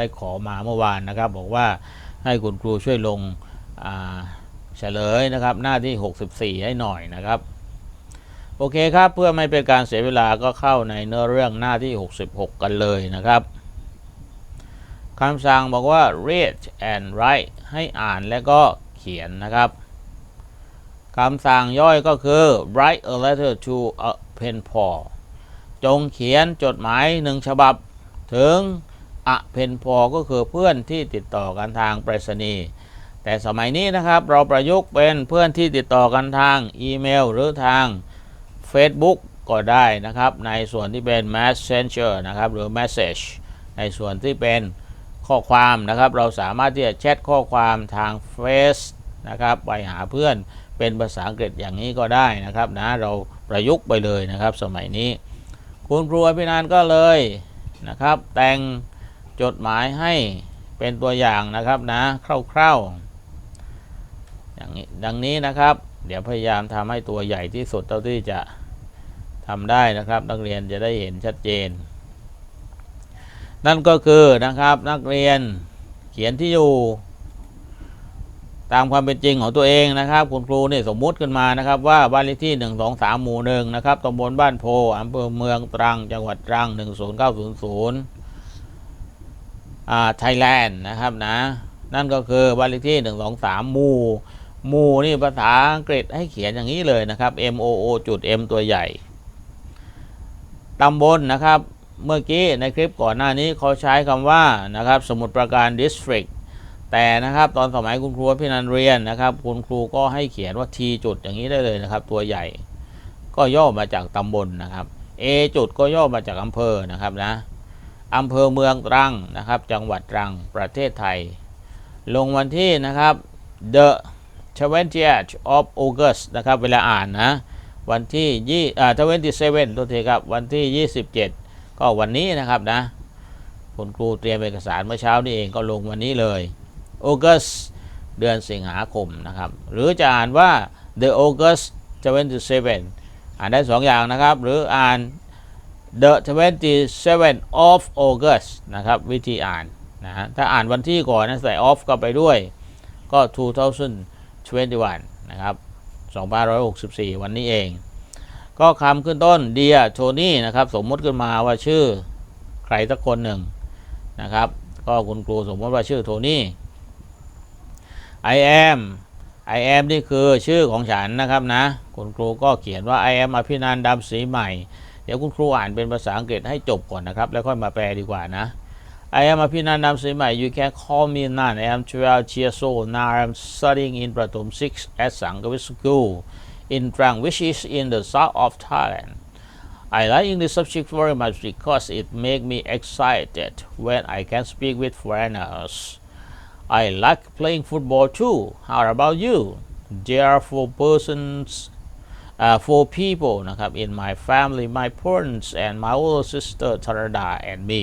ได้ขอมาเมื่อวานนะครับ บอกว่าให้คุณครูช่วยลงเฉลยนะครับ หน้าที่ 64 ให้หน่อยนะครับ โอเคครับเพื่อไม่เป็นการเสียเวลาก็เข้าในเนื้อเรื่องหน้าที่ 66 กันเลยนะครับคำสั่งบอกว่า read and write ให้อ่านและก็เขียนนะครับคำสั่งย่อยก็คือ write a letter to a pen pal จงเขียนจดหมายหนึ่งฉบับถึง อะเพนพอก็คือเพื่อนที่ติดต่อกันทางไปรษณีย์แต่สมัยนี้นะครับเราประยุกต์เป็นเพื่อนที่ติดต่อกันทางอีเมลหรือทาง Facebook ก็ได้นะครับในส่วนที่เป็น Messenger นะครับหรือ Message ในส่วนที่เป็นข้อความนะครับเราสามารถที่จะแชทข้อความทาง Face นะครับไปหาเพื่อนเป็นภาษาอังกฤษอย่างนี้ก็ได้นะครับนะเราประยุกต์ไปเลยนะครับสมัยนี้ คุณครูอภินันก็เลยนะครับแต่ง จดหมายให้เป็นตัวอย่างนะครับนะคร่าวๆอย่างนี้ดังนี้นะครับ เดี๋ยวพยายามทำให้ตัวใหญ่ที่สุดเท่าที่จะทำได้นะครับ นักเรียนจะได้เห็นชัดเจน นั่นก็คือนะครับนักเรียนเขียนที่อยู่ ตามความเป็นจริงของตัวเองนะครับ คุณครูเนี่ยสมมุติขึ้นมานะครับ ว่าบ้านเลขที่ 1 2 3 หมู่หนึ่งนะครับตำบลบ้านโพอำเภอเมืองตรัง จังหวัดตรัง 10900อ่า ไทยแลนด์นะครับนะ นั่นก็คือบ้านเลขที่ 1 2 3 มูมูนี่ภาษาอังกฤษให้เขียนอย่างนี้เลยนะครับ M O O จุด M ตัวใหญ่ตำบลนะครับ เมื่อกี้ในคลิปก่อนหน้านี้เขาใช้คำว่านะครับ สมุทรปราการ district แต่นะครับตอนสมัยคุณครูพี่นันเรียนนะครับ คุณครูก็ให้เขียนว่า T จุดอย่างนี้ได้เลยนะครับ ตัวใหญ่ ก็ย่อมาจากตำบลนะครับ A จุดก็ย่อมาจากอำเภอนะครับนะ อำเภอเมืองตรังนะครับ จังหวัดตรังประเทศไทย ลงวันที่นะครับ the 20th of August นะครับ เวลาอ่านนะ วันที่ยี่อ่า27ตัวทีครับ วันที่ 27 ก็วันนี้นะครับนะคุณครูเตรียมเอกสารเมื่อเช้านี้เองก็ลงวันนี้เลย August เดือนสิงหาคมนะครับ หรือจะอ่านว่า the August 27 อ่านได้สองอย่างนะครับ หรืออ่าน the 27 of August นะครับ วิธีอ่านนะฮะถ้าอ่านวันที่ก่อนนะใส่ off ก็ไปด้วยก็ 2021 นะครับ 2564 วันนี้เอง ก็คำขึ้นต้น Dear Tony นะครับ สมมติขึ้นมาว่าชื่อใครสักคนหนึ่งนะครับ ก็คุณครูสมมติว่าชื่อโทนี่ I am I am นี่คือชื่อของฉันนะครับนะ คุณครูก็เขียนว่า I am อภินันดำศรีใหม่ ดี๋ยวคุณครูอ่านเป็นภาษาอังกฤษให้จบก่อนนะครับ แล้วค่อยมาแปลดีกว่านะ I am อภินันท์ดำศรีใหม่ you can call me Nan I am 12 years old now I am studying in Pratom 6 at Sangkavis School in Trang which is in the south of Thailand I like English subject very much because it makes me excited when I can speak with foreigners. I like playing football too. How about you? There are four persons, uh, four people นะครับ in my family, my parents and my older sister Tarada and me.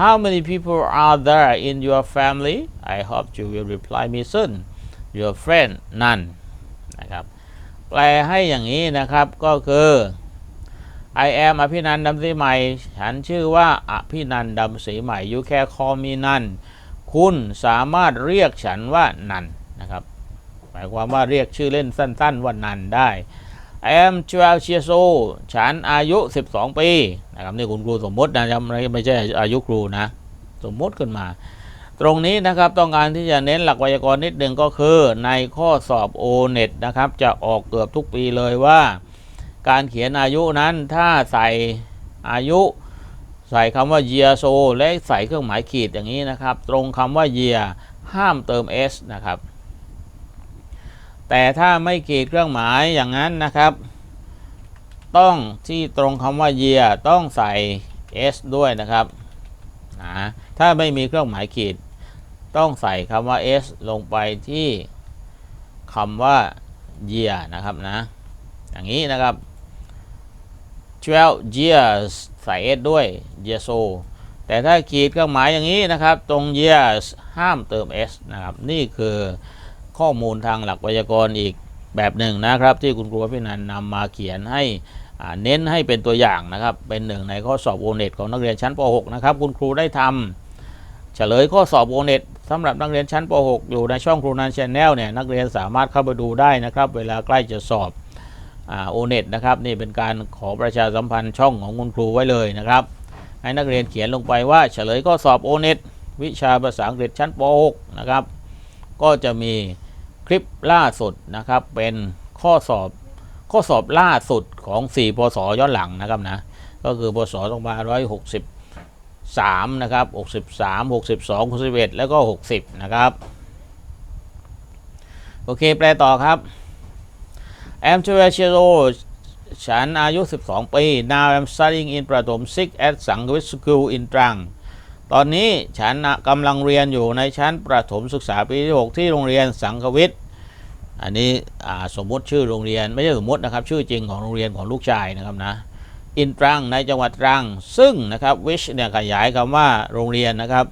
How many people are there in your family? I hope you will reply me soon. Your friend none นะครับแปลให้อย่างนี้นะครับก็คือ I am อภินันดำศรีใหม่ ฉันชื่อว่าอภินันดำศรีใหม่ you can call me นันคุณสามารถเรียกฉันว่านันนะครับายความว่าเรียกชื่อเล่นสั้นๆว่านันได้ I am 12 years old ฉันอายุ 12 ปีนะครับนี่คุณครูสมมตินะไม่ใช่อายุครูนะ สมมติขึ้นมา ตรงนี้นะครับต้องการที่จะเน้นหลักไวยากรณ์นิดหนึ่งก็คือในข้อสอบ o n e t นะครับจะออกเกือบทุกปีเลยว่า การเขียนอายุนั้นถ้าใส่อายุ ใส่คำว่า year so และใส่เครื่องหมายขีดอย่างนี้นะครับ ตรงคำว่า year ห้ามเติม s นะครับ แต่ถ้าไม่ขีดเครื่องหมายอย่างนั้นนะครับ ต้องที่ตรงคำว่า year ต้องใส่ s ด้วยนะครับนะถ้าไม่มีเครื่องหมายขีด ต้องใส่คำว่า s ลงไปที่คำว่า year นะครับนะ อย่างนี้นะครับ12 years ใส่ s ด้วย years old แต่ถ้าขีดเครื่องหมายอย่างนี้นะครับ ตรง years ห้ามเติม s นะครับ นี่คือ ข้อมูลทางหลักไวยากรณ์อีกแบบหนึ่งนะครับ ที่คุณครูพี่นันนำมาเขียนให้เน้นให้เป็นตัวอย่างนะครับ เป็นหนึ่งในข้อสอบโอเน็ตของนักเรียนชั้นป .6 นะครับ คุณครูได้ทเฉลยข้อสอบโอเน็ตสำหรับนักเรียนชั้นป .6 อยู่ในช่องครูนันชแนลเนี่ยนักเรียนสามารถเข้าไปดูได้นะครับ เวลาใกล้จะสอบโอเน็ตนะครับนี่เป็นการขอประชาสัมพันธ์ช่องของคุณครูไว้เลยนะครับ ให้นักเรียนเขียนลงไปว่าเฉลยข้อสอบโอเน็ตวิชาภาษาอังกฤษชั้นป .6 นะครับ ก็จะมีคลิปล่าสุดนะครับเป็นข้อสอบข้อสอบล่าสุดของ 4 พศย้อนหลังนะครับนะก็คือพศ2563 นะครับ 63 62 61 แล้วก็ 60 นะครับ โอเค แปลต่อครับ I'm 12 years old ฉันอายุ 12 ปี now I'm studying in ประถม6 at สังวิท School in Trang ตอนนี้ฉันกำลังเรียนอยู่ในชั้นประถมศึกษาปีที่ 6 ที่โรงเรียนสังควิทย์อันนี้สมมติชื่อโรงเรียนไม่ใช่สมมตินะครับ ชื่อจริงของโรงเรียนของลูกชายนะครับนะอินตรังในจังหวัดตรัง ซึ่งนะครับ which เนี่ยขยายคำว่าโรงเรียนนะครับ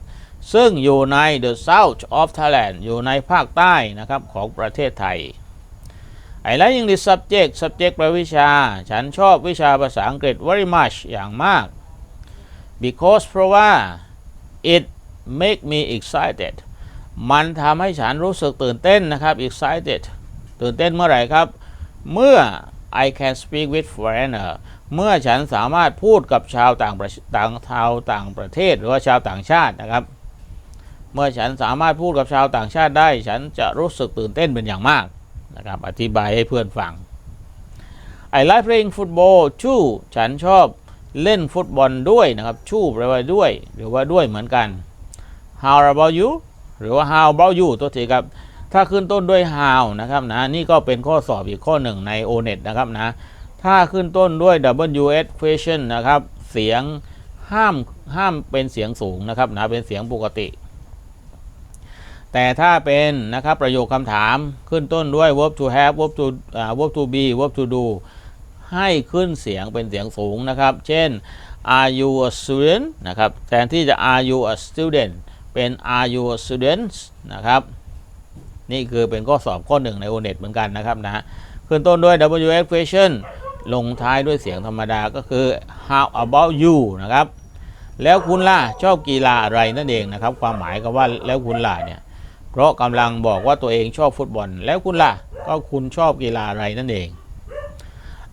ซึ่งอยู่ใน the south of Thailand อยู่ในภาคใต้นะครับของประเทศไทยไอ้แล้ว English subject subject แปลวิชา ฉันชอบวิชาภาษาอังกฤษ very much อย่างมาก because เพราะว่า it make me excited มันทำให้ฉันรู้สึกตื่นเต้นนะครับ excited ตื่นเต้นเมื่อไหร่ครับ เมื่อ I can speak with foreigner เมื่อฉันสามารถพูดกับชาวต่างประต่างชาวต่างประเทศ หรือว่าชาวต่างชาตินะครับ เมื่อฉันสามารถพูดกับชาวต่างชาติได้ ฉันจะรู้สึกตื่นเต้นเป็นอย่างมากนะครับ อธิบายให้เพื่อนฟัง I like playing football too ฉันชอบ เล่นฟุตบอลด้วยนะครับ ชู่แปลว่าด้วย หรือว่าด้วยเหมือนกัน How about you หรือว่า How about you ตัวทีครับ ถ้าขึ้นต้นด้วย how นะครับนะ นี่ก็เป็นข้อสอบอีกข้อหนึ่งใน O-NET นะครับนะ ถ้าขึ้นต้นด้วย WS question นะครับ เสียงห้ามห้ามเป็นเสียงสูงนะครับนะ เป็นเสียงปกติ แต่ถ้าเป็นนะครับประโยคคำถามขึ้นต้นด้วย verb to have verb to verb to be verb to do ให้ขึ้นเสียงเป็นเสียงสูงนะครับ เช่น are you a student นะครับแทนที่จะ are you a student เป็น are you a student นะครับนี่คือเป็นข้อสอบข้อหนึ่งใน O-NET เหมือนกันนะครับนะขึ้นต้นด้วย WS question ลงท้ายด้วยเสียงธรรมดาก็คือ how about you นะครับแล้วคุณล่ะชอบกีฬาอะไรนั่นเองนะครับ ความหมายก็ว่าแล้วคุณล่ะเนี่ยเพราะกำลังบอกว่าตัวเองชอบฟุตบอล แล้วคุณล่ะก็คุณชอบกีฬาอะไรนั่นเอง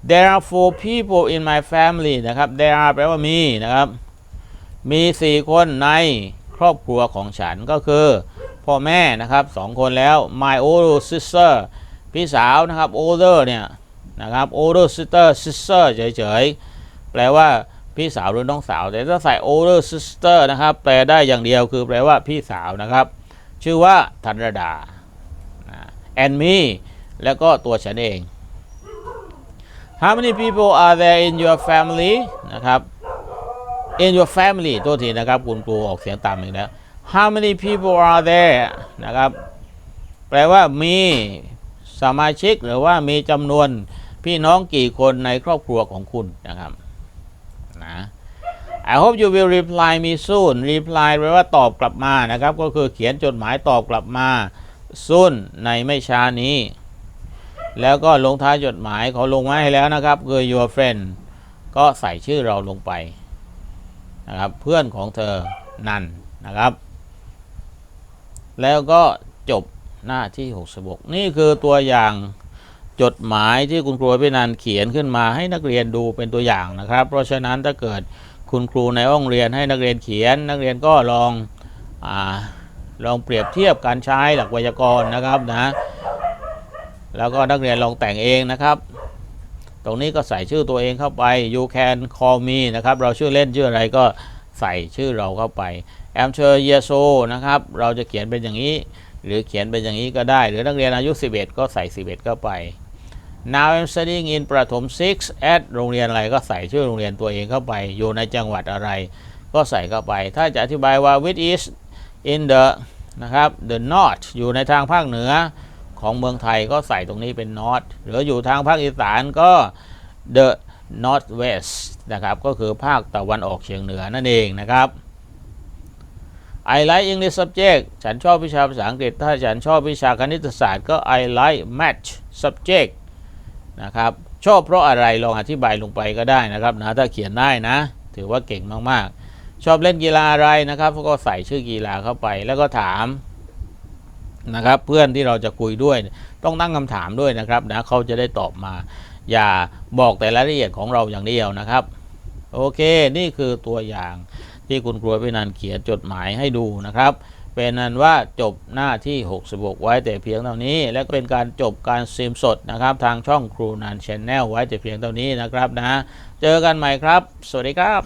There are four people in my family นะครับ There are แปลว่ามีนะครับ มี4คนในครอบครัวของฉันก็คือ พ่อแม่นะครับสองคนแล้ว my older sister พี่สาวนะครับ older เนี่ยนะครับ older sister sister เฉยๆ แปลว่าพี่สาวหรือน้องสาว แต่ถ้าใส่ older sister นะครับ แปลได้อย่างเดียวคือแปลว่าพี่สาวนะครับ ชื่อว่าธนรดา and me แล้วก็ตัวฉันเอง How many people are there in your family นะครับ in your family ตัวทีนะครับคุณครูออกเสียงต่ำอีกแล้ว How many people are there นะครับ แปลว่ามีสมาชิกหรือว่ามีจำนวนพี่น้องกี่คนในครอบครัวของคุณนะครับนะ I hope you will reply me soon reply แปลว่าตอบกลับมานะครับ ก็คือเขียนจดหมายตอบกลับมา soon ในไม่ช้านี้ แล้วก็ลงท้ายจดหมายเขาลงมาให้แล้วนะครับ คือ your friend ก็ใส่ชื่อเราลงไปนะครับ เพื่อนของเธอนันนะครับ แล้วก็จบหน้าที่ 66 นี่คือตัวอย่างจดหมายที่คุณครูพินันเขียนขึ้นมาให้นักเรียนดูเป็นตัวอย่างนะครับ เพราะฉะนั้นถ้าเกิดคุณครูในห้องเรียนให้นักเรียนเขียน นักเรียนก็ลองอลองเปรียบเทียบการใช้หลักไวยากรณ์นะครับนะ แล้วก็นักเรียนลองแต่งเองนะครับ ตรงนี้ก็ใส่ชื่อตัวเองเข้าไป you can call me นะครับ เราชื่อเล่นชื่ออะไรก็ใส่ชื่อเราเข้าไป am sure yes o นะครับ เราจะเขียนเป็นอย่างนี้ หรือเขียนเป็นอย่างนี้ก็ได้ หรือนักเรียนอายุ 11 ก็ใส่ 11 เข้าไป now I'm studying in ประถม 6 at โรงเรียนอะไรก็ใส่ชื่อโรงเรียนตัวเองเข้าไป อยู่ในจังหวัดอะไร ก็ใส่เข้าไป ถ้าจะอธิบายว่า which is in the นะครับ the north อยู่ในทางภาคเหนือ ของเมืองไทยก็ใส่ตรงนี้เป็น north หรืออยู่ทางภาคอีสานก็ the northwest นะครับก็คือภาคตะวันออกเฉียงเหนือนั่นเองนะครับ I like English subject ฉันชอบวิชาภาษาอังกฤษ ถ้าฉันชอบวิชาคณิตศาสตร์ก็ I like math subject นะครับ ชอบเพราะอะไรลองอธิบายลงไปก็ได้นะครับนะถ้าเขียนได้นะ ถือว่าเก่งมากๆ ชอบเล่นกีฬาอะไรนะครับก็ใส่ชื่อกีฬาเข้าไปแล้วก็ถาม นะครับเพื่อนที่เราจะคุยด้วยต้องตั้งคำถามด้วยนะครับนะเขาจะได้ตอบมา อย่าบอกแต่รายละเอียดของเราอย่างเดียวนะครับ โอเคนี่คือตัวอย่างที่คุณครูพินันเขียนจดหมายให้ดูนะครับ เป็นนั้นว่าจบหน้าที่ 66 ไว้แต่เพียงเท่านี้ และก็เป็นการจบการสตรีมสดนะครับ ทางช่องครูนันชแนลไว้แต่เพียงเท่านี้นะครับนะ เจอกันใหม่ครับ สวัสดีครับ